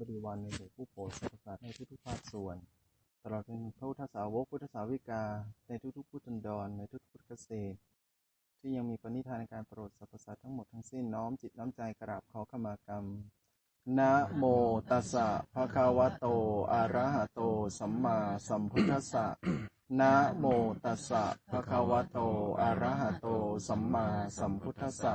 บริวารในหมู่ผู้โปรดสรรพสัตว์ในทุกๆภาคส่วน ตลอดจนพระพุทธสาวกพุทธสาวิกา ในทุกๆพุทธันดร ในทุกๆพุทธเกษตร ที่ยังมีปณิธานในการโปรดสรรพสัตว์ทั้งหมดทั้งสิ้นน้อมจิตน้อมใจกราบขอขมากรรมนะโมตัสสะภะคะวะโต อะระหะโต สัมมาสัมพุทธัสสะนะโมตัสสะภะคะวะโต อะระหะโต สัมมาสัมพุทธัสสะ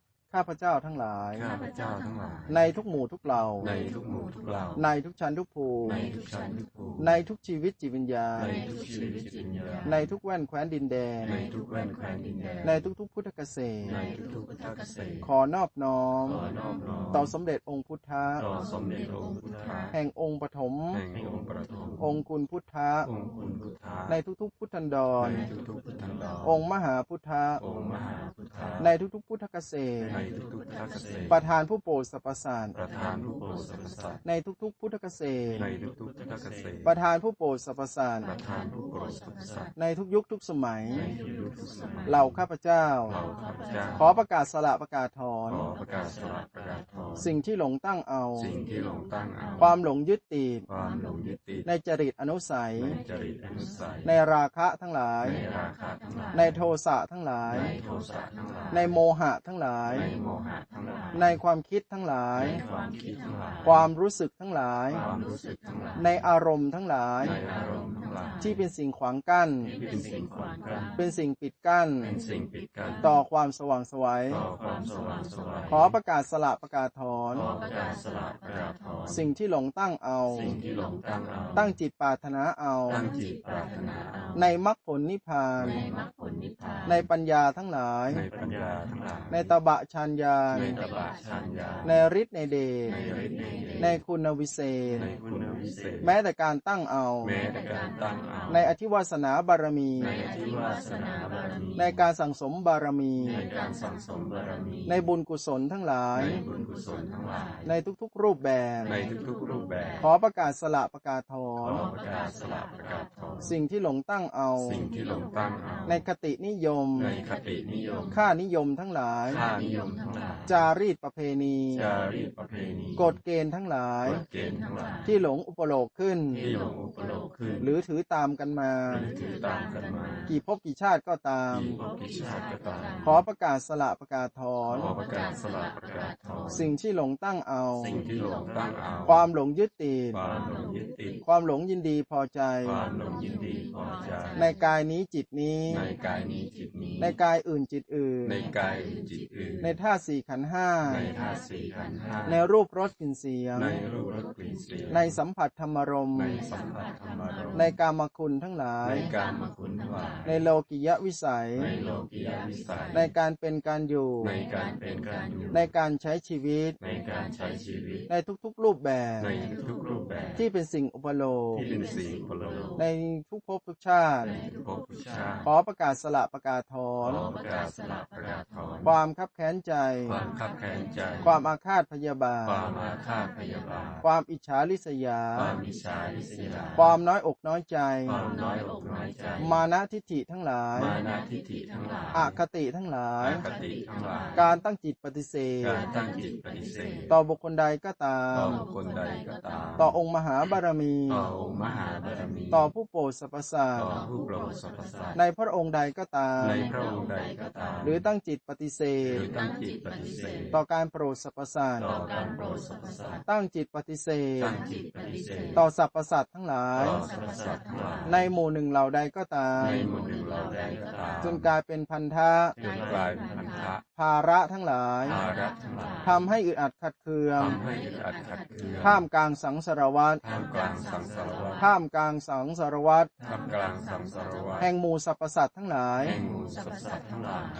ข้าพเจ้าทั้งหลาย ข้าพเจ้าทั้งหลาย ในทุกหมู่ทุกเหล่า ในทุกหมู่ทุกเหล่า ในทุกชั้นทุกภูมิในทุกชั้นทุกภูมิในทุกชีวิตจิตวิญญาณ ในทุกชีวิตจิตวิญญาณ ในทุกแว่นแคว้นดินแดน ในทุกแว่นแคว้นดินแดน ในทุกๆพุทธเกษตรในทุกๆพุทธเกษตรขอนอบน้อมขอนอบน้อม ต่อสมเด็จองค์พุทธะ ต่อสมเด็จองค์พุทธะ แห่งองค์ปฐม แห่งองค์ประถมองค์กุลพุทธะ องค์คุณพุทธะ ในทุกๆพุทธันดร ในทุกๆพุทธันดร องค์มหาพุทธะ องค์มหาพุทธะ ในทุกๆพุทธเกษตรในทุกๆพุทธเกษตรประธานผู้โปรดสรรพสัตว์ประธานผู้โปรดสรรพสัตว์ในทุกๆ พุทธเกษตรในทุกๆพุทธเกษตรประธานผู้โปรดสรรพสัตว์ประธานผู้โปรดสรรพสัตว์ในทุกยุคทุกสมัยในทุกๆทุกสมัยเหล่าข้าพเจ้าเราข้าพเจ้าขอประกาศสละประกาศถอนขอประกาศสละประกาศถอนสิ่งที่หลงตั้งเอาสิ่งที่หลงตั้งเอาความหลงยึดติดความหลงยึดติดในจริตอนุสัย ในจริตอนุสัยในราคะทั้งหลายในราคะทั้งหลายในโทสะทั้งหลาย ในโทสะทั้งหลาย ในโมหะทั้งหลายในโมหะทั้งหลายในความคิดทั้งหลาย ในความคิดทั้งหลาย ความรู้สึกทั้งหลายความรู้สึกทั้งหลายในอารมณ์ทั้งหลายในอารมณ์ทั้งหลาย ที่เป็นสิ่งขวางกั้นที่เป็นสิ่งขวางกั้นเป็นสิ่งปิดกั้นเป็นสิ่งปิดกั้น ต่อความสว่างไสวัยต่อความสว่างไสวายขอประกาศสละประกาศถอนขอประกาศสละประกาศถอน สิ่งที่หลงตั้งเอาสิ่งที่หลงตั้งเอาตั้งจิตปรารถนาเอาตั้งจิตปรารถนาเอา ในมรรคผลนิพพานในมรรคผลนิพพาน ในปัญญาทั้งหลาย ในปัญญาทั้งหลาย ในตบะชัญญาณในตบะชัญญาในฤทธิ์ในเดชในฤทธิ์ในเดชในคุณวิเศษในคุณวิเศษ แม้แต่การตั้งเอาแม้แต่การตั้งเอาในอธิวาสนาบารมีในอธิวาสนาบารมีในการสั่งสมบารมี ในการสั่งสมบารมี ในบุญกุศลทั้งหลาย ในบุญกุศลทั้งหลายในทุกๆรูปแบบในทุกๆรูปแบบขอประกาศสละประกาศถอขอนประกาศสละประกาศถอนสิ่งที่หลงตั้งเอาสิ่งที่หลงตั้งเอาในคตินิยม ในคตินิยม ค่านิยมทั้งหลาย ค่านิยมทั้งหลาย จารีตประเพณี จารีตประเพณี กฎเกณฑ์ทั้งหลาย กฎเกณฑ์ทั้งหลาย ที่หลงอุปโลกขึ้น ที่หลงอุปโลกขึ้น หรือถือตามกันมา หรือถือตามกันมา กี่ภพกี่ชาติก็ตาม กี่ภพกี่ชาติก็ตาม ขอประกาศสละประกาศถอน ขอประกาศสละประกาศถอน สิ่งที่หลงตั้งเอา สิ่งที่หลงตั้งเอา ความหลงยึดติด ความหลงยึดติด ความหลงยินดีพอใจ ความหลงยินดีพอใจ ในกายนี้จิตนี้ ในกายนี้จิตนี้ ในกายอื่นจิตอื่น ในกายจิตอื่น ในธาตุสี่ขันธ์ห้าในธาตุสี่ขันธ์ห้าในรูปรสกลิ่นเสียง ในรูปรสกลิ่นเสียง ในสัมผัสธรรมรมณ์ในสัมผัสธรรมารมณ์ในกามคุณทั้งหลาย ในการมคุณทั้งหลาย ในโลกิยะวิสัย ในโลกียวิสัย ในการเป็นการอยู่ ในการเป็นการอยู่ ในการใช้ชีวิต ในการใช้ชีวิต ในทุกๆรูปแบบ ในทุกรูปแบบ ที่เป็นสิ่งอุปโลกที่เป็นสิ่งพลโลกในทุกภพทุกชาติ ในทุกภพทุกชาติ ขอประกาศสละประกาศถอขอนประกาศสละประกาศถอนความคับแค้นใจ ความขับแค้นใจ ความอาฆาตพยาบาท ความอาฆาตพยาบาท ความอิจฉาริษยา ความมิชาริษยา ความน้อยอกน้อยใจ ความน้อยอกน้อยใจ มานะทิฏฐิทั้งหลาย มานะทิฏฐิทั้งหลายอคติทั้งหลาย อคติทั้งหลาย การตั้งจิตปฏิเสธ การตั้งจิตปฏิเสธ ต่อบุคคลใดก็ตาต่อมบุคคลใดก็ตาม ต่อองค์มหาบารมี ต่อองค์มหาบารมี ต่อผู้โปรดสรรพสัตต่ว์อผู้โปรดสรรพสัตว์ ในพระองค์ใดก็ตาม ในพระองค์ใดก็ตาม หรือตั้งจิตปฏิเสหธรือตั้งจิตปฏิเสธ ต่อการโปรดสรรพสัตว์ต่อการโปรดสรรพสัตว์ตั้งจิตปฏิเสธ ตั้งจิตปฏิเสธ ต่อสรรพสัตว์ทั้งหลาย ต่อสรรพสัตว์ทั้งหลาย ในหมู่หนึ่งเหล่าใดก็ตาม ในหมู่หนึ่งเราใดก็ตามจนกลายเป็นพันธะจนกลายเป็นพันธะ ภาระทั้งหลายภาระทั้งหลายทำให้อึดอัดขัดเคืองทำให้อึดอัดขัดเคืองท่ามกลางสังสารวัฏท่ามกลางสังสารวัฏท่ามกลางสังสารวัฏท่ามกลางสังสารวัฏแห่งหมู่สรรพสัตว์ทั้งหลายแห่งหมู่สรรพสัตว์ทั้งหลายข้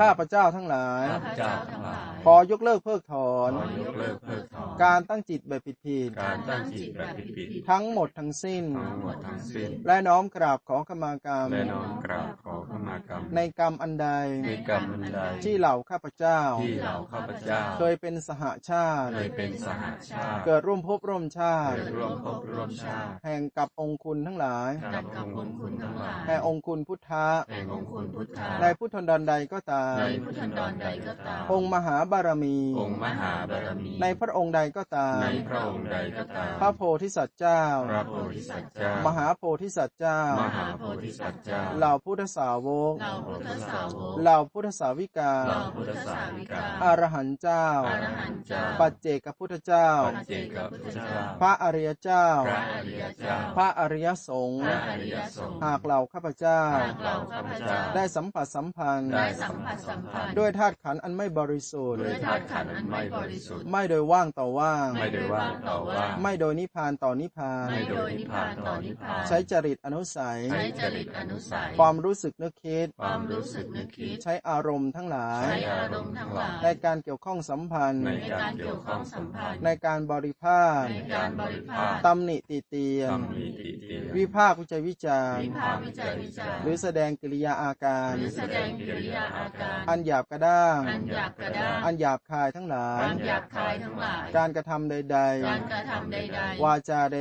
าพระเจ้าทั้งหลายข้าพเจ้าทั้งหลาย ขอยกเลิกเพิกถอนขอยกเลิกเพิกถอนการตั้งจิตแบบผิดการตั้งจิตแบบผิดๆทั้งหมดทั้งสิ้นๆทั้งหมดทั้งสิ้น และน้อมกราบขอขมากรรมและน้อมกราบขอขมากรรมในกรรมอันใดในกรรมอันใด ที่เหล่าข้าพเจ้าที่เราข้าพเจ้าเคยเป็นสหชาติเคยเป็นสหชาติ เกิดร่วมภพร่วมชาติเกิดร่วมภพร่วมชาติ แห่งกับองค์คุณทั้งหลายกับองค์คุณทั้งหลาย แห่งองค์คุณพุทธะแห่งองค์คุณพุทธะในพุทธันดรใดก็ตามในพุทธันดรใดก็ตาม องค์มหาบารมี องค์มหาบารมี ในพระองค์ใดก็ตาม ในพระองค์ใดก็ตาม พระโพธิสัตว์เจ้า พระโพธิสัตว์เจ้า มหาโพธิสัตว์เจ้า มหาโพธิสัตว์เจ้า เหล่าพุทธสาวกเราพุทธสาวก เหล่าพุทธสาวิกาเราพุทธสาวิกา อรหันต์เจ้า อรหันต์เจ้า ปัจเจกพุทธเจ้า ปัจเจกพุทธเจ้า พระอริยเจ้า พระอริยเจ้า พระอริยสงฆ์พระอริยสงฆ์หากเหล่าข้าพเจ้าหากเราข้าพเจ้าได้สัมผัสสัมพันธ์ ได้สัมผัสสัมพันธ์ ด้วยธาตุขันธ์อันไม่บริสุทธิ์ ด้วยธาตุขันธ์อันไม่บริสุทธิ์ ไม่โดยว่างต่อว่าง ไม่ได้ว่างต่อว่าง ไม่โดยนิพพานต่อนิพพาน ไม่โดยนิพพานต่อนิพพาน ใช้จริตอนุสัย ใช้จริตอนุสัย ความรู้สึกนึกคิด ความรู้สึกนึกคิด ใช้อารมณ์ทั้งหลาย ใช้อารมณ์ทั้งหลาย ในการเกี่ยวข้องสัมพันธ์ ในในการเกี่ยวข้องสัมพันธ์ ในการบริภาคในการบริภาคตำหนิติเตียนตำหนิติเตียนวิพากษ์วิจัยวิจารณ์วิพากษ์วิจัยวิจารณ์หรือแสดงกิริยาอาการหรือแสดงกิริยาอาการ อันหยาบกระด้าง อันหยาบกระด้าง อันหยาบคายทั้งหลาย อันหยาบคายทั้งหลาย การกระทำใดการกระทำใดๆๆวาจาใด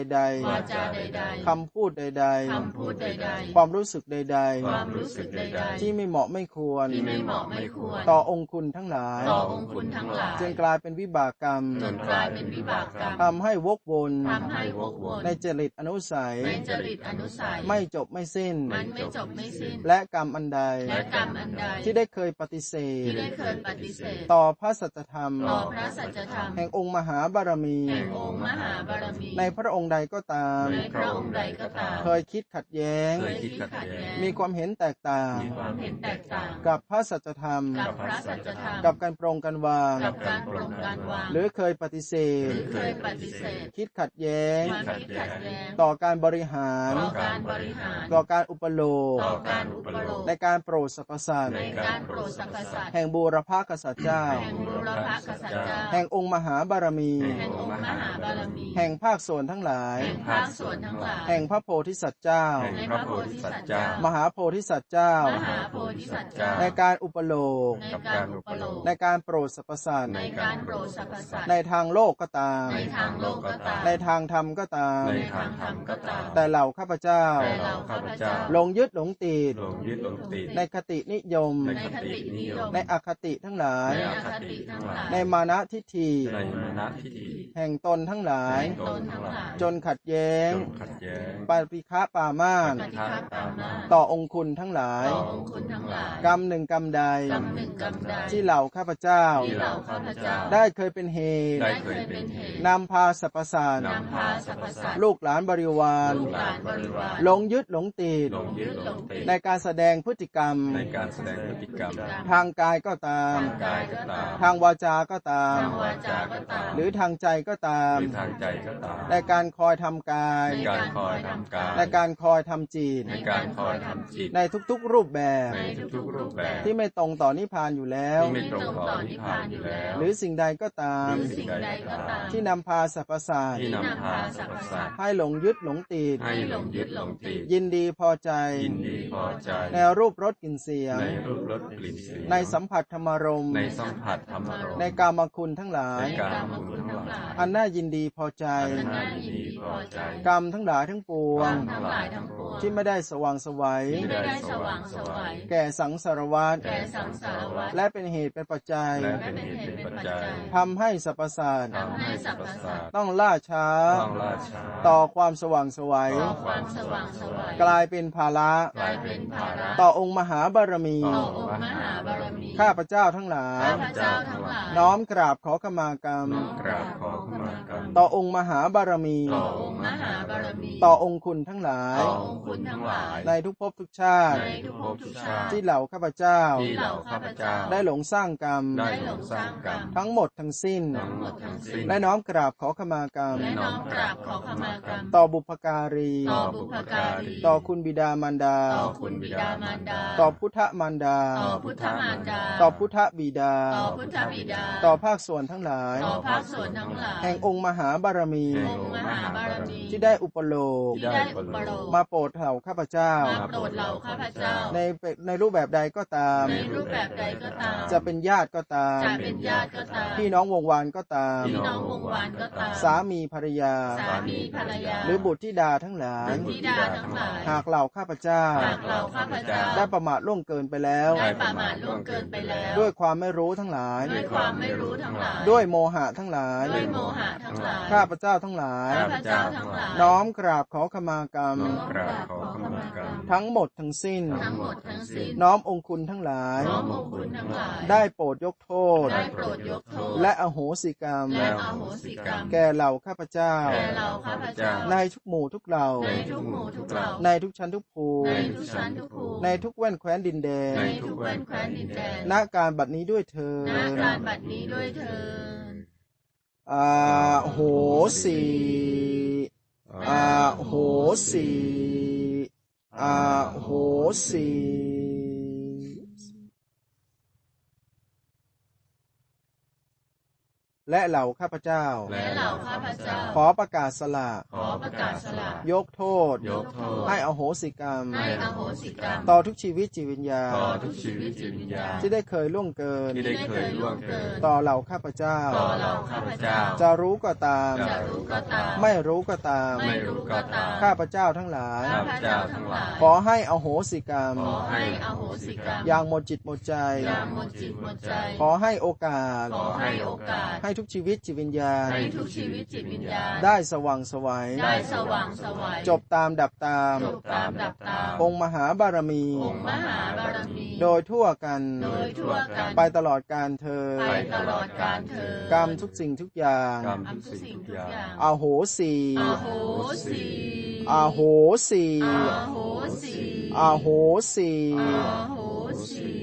วาจาใดๆคำพูดใดคำพูดใดๆ ความรู้สึกใดความรู้สึกใดๆ ที่ไม่เหมาะไม่ควร ที่ไม่เหมาะไม่ควร ต่อองค์คุณทั้งหลาย ต่อองค์คุณทั้งหลาย จึงกลายเป็นวิบากกรรม จนกลายเป็นวิบากกรรมทำให้วกวนทำให้วกวน ในจริตอนุสัย ในจริตอนุสัย ไม่จบไม่สิ้น มันไม่จบไม่สิ้น และกรรมอันใดและกรรมอันใดที่ได้เคยปฏิเสธ ที่ได้เคยปฏิเสธ ต่อพระสัจธรรม ต่อพระสัจธรรม แห่งองค์มหาบารมี แห่งองค์มหาบารมี ในพระองค์ใดก็ตาม ในพระองค์ใดก็ตาม เคยคิดขัดแย้ง เคยคิดขัดแย้ง มีความเห็นแตกต่าง มีความเห็นแตกต่าง กับพระสัจธรรม กับพระสัจธรรม กับการปรงกันวาง กับการปรงการวาง หรือเคยปฏิเสหธรือเคยปฏิเสธคิดขัดแย้งความคิดขัดแย้ง ต่อการบริหาร ต่อการบริหาร ต่อการอุปโลกต่อการอุปโลกในการโปรดสรรพสัตว์ในการโปรดสรรพสัตว์แห่งบูรพากษัตริย์เจ้า แห่งบุรพกษัตริย์เจ้า แห่งองค์มหาบารมี แห่งองค์มหาบารมี แห่งภาคส่วนทั้งหลาย แห่งภาคส่วนทั้งหลาย แห่งพระโพธิสัตว์เจ้า แห่งพระโพธิสัตว์เจ้า มหาโพธิสัตว์เจ้า มหาโพธิสัตว์เจ้า ในการอุปโลกในการอุปโลกในการโปรดสรรพสัตว์ในการโปรดสรรพสัตว์ในทางโลกก็ตาม ในทางโลกก็ตาม ในทางธรรมก็ตาม ในทางธรรมก็ตาม แต่เหล่าข้าพเจ้า แต่เราข้าพเจ้าหลงยึดหลงติดหลงยึดหลงติดในคตินิยมในในคตินิยม ในอคติทั้งหลาย ในอคติทั้งหลาย ในมานะทิฏฐิในมณทิฏฐิแห่งตนทั้งหลายตนทั้งหลายจนขัดแย้งจนขัดแย้งปาปิฆะปามาสปฏิฆาตามาต่อองค์คุณทั้งหลายต่อองค์คุณทั้งหลายกรรมหนึ่งกรรมใดกรรมหนึ่งกรรมใด ที่เหล่าข้าพเจ้าที่เราข้าพเจ้าได้เคยเป็นเหตุได้ได้เคเคยยเป็เป็นนเหเหตุตุนำพาสรรพสัตว์นำพาสรรพสัตว์ลูกหลานบริวารลูกหลานบริวารหลงยึดหลงติดหลงยึดหลงติด ในการแสดงพฤติกรรม ในการแสดงพฤติกรรม ทางกายก็ตาม ทางกายก็ตาม ทางวาจาก็ตาม ทางวาจาก็ตาม หรือทางใจก็ตาม หรือทางใจก็ตาม ในการคอยทำกาย ในการคอยทำการในการคอยทำจิต ในการคอยทำจิต ในทุกๆรูปแบบ ในทุกๆรูปแบบ ที่ไม่ตรงต่อนิพพานอยู่แล้ว ที่ไม่ตรงต่อนิพพานอยู่แล้ว หรือสิ่งใดก็ตามหรือสิ่งใดก็ตามที่นำพาสรรพสัตว์ที่นำพาสรรพสัตว์ให้หลงยึดหลงติด ให้หลงยึดหลงติด ยินดีพอใจ ยินดีพอใจ ในรูปรสกลิ่นเสียง ในรูปรสกลิ่นเสียง ในสัมผัสธรรมารมณ์ในสัมผัสธรรมารมณ์ในกามคุณทั้งหลาย ในการมคุณทั้งหลาย อันน่ายินดีพอใจ อันน่ายินดี พอใจกรรมทั้งหลายทั้งปวกงรรมทั้งหลายทั้งปวง ที่ไม่ได้สว่างไสวัยที่ไม่ได้สว่างไสวัยแก่สังสารวัฏแก่สังสารวัฏและเป็นเหตุเป็นปัจจัยและเป็นเหตุเป็นปัจจัยทำให้สรรพสัตว์ทำให้สรรพสัตว์ต้องล่าช้าต้องล่าช้า ต่อความสว่างไสวัยต่อความสว่างไสวัยกลายเป็นภาระกลายเป็นภาระต่อองค์มหาบารมีต่อองค์มหาบารมีข้าพเจ้าทั้งหลายข้าพเจ้าทั้งหลาย น้อมกราบขอขมากรรมกราบขอขมากรรมต่อองค์มหาบารมี ต่อองค์มหาบารมี ต่อองค์คุณทั้งหลาย ต่อองค์คุณทั้งหลาย ในทุกภพทุกชาติ ในทุกภพทุกชาติ ที่เหล่าข้าพเจ้า ที่เราข้าพเจ้า ได้หลงสร้างกรรม ได้หลงสร้างกรรม ทั้งหมดทั้งสิ้น ทั้งหมดทั้งสิ้น และน้อมกราบขอขมากรรม และน้อมกราบขอขมากรรม ต่อบุพการี ต่อบุพการี ต่อคุณบิดามารดา ต่อคุณบิดามารดา ต่อพุทธมารดา ต่อพุทธมารดา ต่อพุทธบิดา ต่อพุทธบิดา ต่อภาคส่วนทั้งหลาย ต่อภาคส่วนทั้งหลาย แห่งองค์มหาบารมี องค์มหาบารมี ที่ได้อุปโลกที่ได้อุปโลกมาโปรดเหล่าข้าพเจ้า มาโปรดเราข้าพเจ้า ในในรูปแบบใดก็ตาม ในรูปแบบใดก็ตาม จะเป็นญาติก็ตาม จะเป็นญาติก็ตาม พี่น้องวงวานก็ตาม พี่น้องวงวานก็ตาม สามีภรรยา สามีภรรยา หรือบุตรธิดาทั้งหลายธิดาทั้งหลาย หากเหล่าข้าพเจ้า หากเราข้าพเจ้า ได้ประมาทล่วงเกินไปแล้ว ได้ประมาทล่วงเกินไปแล้ว ด้วยความไม่รู้ทั้งหลาย ด้วยความไม่รู้ทั้งหลาย ด้วยโมหะทั้งหลาย ด้วยโมหะทั้งหลาย ข้าพเจ้าทั้งหลาย ข้าพเจ้าทั้งหลายน้อมกราบขอขมากรรม น้อมกราบขอขมากรรม ทั้งหมดทั้งสิ้น ทั้งหมดทั้งสิ้น น้อมองคุณทั้งหลาย น้อมองค์คุณทั้งหลาย ได้โปรดยกโทษ ได้โปรดยกโทษ และอโหสิกรรม และอโหสิกรรม แก่เหล่าข้าพเจ้า แก่เราข้าพเจ้า ในทุกหมู่ทุกเหล่า ในทุกหมู่ทุกเหล่า ในทุกชั้นทุกภูในมิทุกชั้นทุกภูมิ ในทุกแว่นแคว้นดินแดน ในทุกแว่นแคว้นดินแดน ณ การบัดนี้ด้วยเธอณญการบัดนี้ด้วยเถิดอาโหสีอาโหสี และเหล่าข้าพเจ้า และเหล่าข้าพเจ้า ขอประกาศสละขอประกาศสละ ยกโทษ ยกโทษ ให้อโหสิกรรม ให้อโหสิกรรม ต่อทุกชีวิตจิตวิญญาณ ต่อทุกชีวิตจิตวิญญาณ ที่ได้เคยล่วงเกิน ที่ได้เคยล่วงเกิน ต่อเหล่าข้าพเจ้า ต่อเราข้าพเจ้า จะรู้ก็ตาม จะรู้ก็ตาม ไม่รู้ก็ตาม ไม่รู้ก็ตาม ข้าพเจ้าทั้งหลาย ข้าพเจ้าทั้งหลาย ขอให้อโหสิกรรม ขอให้อโหสิกรรม อย่างหมดจิตหมดใจ อย่างหมดจิตหมดใจ ขอให้โอกาส ขอให้โอกาส ให้ทุกชีวิตจิตวิญญาณให้ทุกชีวิตจิตวิญญาณ ได้สว่างไสวัยได้สว่างไสวัยจบตามดับตาม จบตามดับตาม องค์มหาบารมี องค์มหาบารมี โดยทั่วกัน โดยทั่วกัน ไปตลอดการเธอ ไปตลอดกาลเธอ กรรมทุกสิ่งทุกอย่างกรรมทำทุกสิ่งทุกอย่างอโหสีอโหสีอโหสีอโหสีอโหสีอโหสี